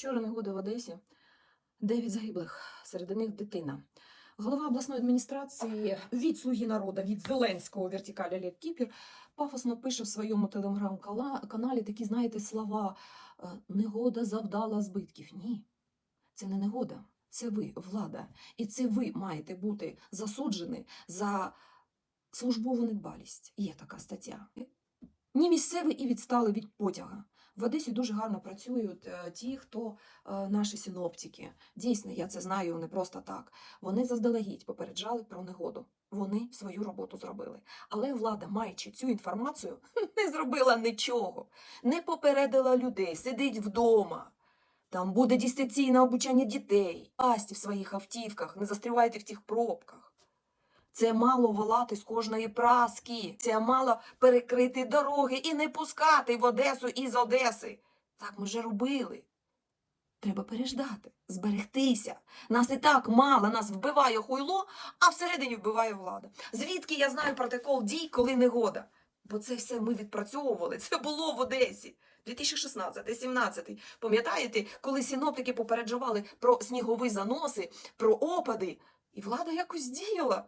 Вчора негода в Одесі. Дев'ять загиблих, серед них дитина. Голова обласної адміністрації від «Слуги народу», від Зеленського вертикалі Олег Кіпір пафосно пише в своєму телеграм-каналі такі, знаєте, слова е, «негода завдала збитків». Ні, це не негода, це ви, влада. І це ви маєте бути засуджені за службову недбалість. Є така стаття. Ні місцевий і відстали від потяга. В Одесі дуже гарно працюють е, ті, хто е, наші синоптики. Дійсно, я це знаю не просто так. Вони заздалегідь попереджали про негоду. Вони свою роботу зробили. Але влада, маючи цю інформацію, не зробила нічого, не попередила людей, сидить вдома. Там буде дистанційне обучання дітей. Пасті в своїх автівках, не застрівайте в тих пробках. Це мало волати з кожної праски. Це мало перекрити дороги і не пускати в Одесу із Одеси. Так ми вже робили. Треба переждати, зберегтися. Нас і так мало, нас вбиває хуйло, а всередині вбиває влада. Звідки я знаю протокол дій, коли негода? Бо це все ми відпрацьовували. Це було в Одесі. 2016-17. Пам'ятаєте, коли синоптики попереджували про снігові заноси, про опади, і влада якось діяла.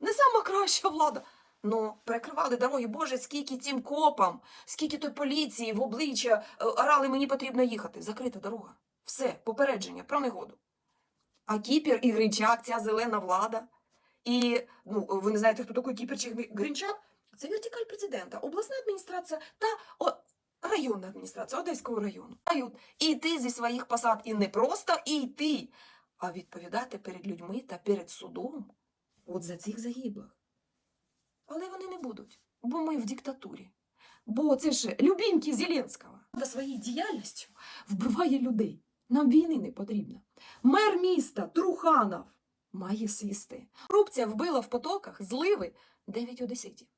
Не сама краща влада. Ну, перекривали дороги, Боже, скільки цим копам, скільки той поліції в обличчя е, орали, мені потрібно їхати. Закрита дорога. Все, попередження про негоду. А Кіпір і Гринчак, ця зелена влада. І ну, ви не знаєте, хто такий Кіпір чи Гри- Гринчак? Це вертикаль президента, обласна адміністрація та о, районна адміністрація Одеського району. Мають іти зі своїх посад і не просто йти, а відповідати перед людьми та перед судом от за цих загиблих. Але вони не будуть, бо ми в диктатурі. Бо це ж любімки Зеленського. Своєю діяльністю вбиває людей. Нам війни не потрібно. Мер міста Труханов має сісти. Корупція вбила в потоках зливи 9 одеситів.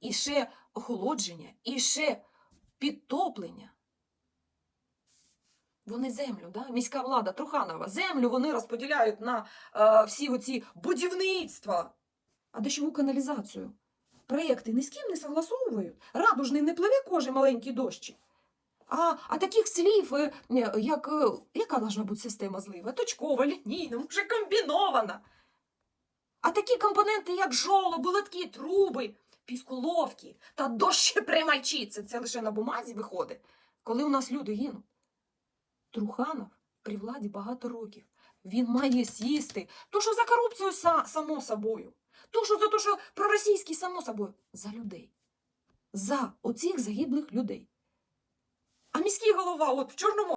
І ще охолодження, і ще підтоплення. Вони землю, да? міська влада Труханова, землю вони розподіляють на е, всі оці будівництва, а дощову каналізацію. Проєкти ні з ким не согласовують. Радужний не пливе кожен маленький дощик. А, а таких слів, е, як, е, яка должна бути система злива? Точкова, лінійна, може комбінована. А такі компоненти, як жолоби, литки, труби, пісколовки та дощеприймачі, це, це лише на бумазі виходить, коли у нас люди гинуть. Труханов при владі багато років. Він має сісти. То, що за корупцію само собою. То, що за те, що проросійський само собою. За людей. За оцих загиблих людей. А міський голова от в Чорному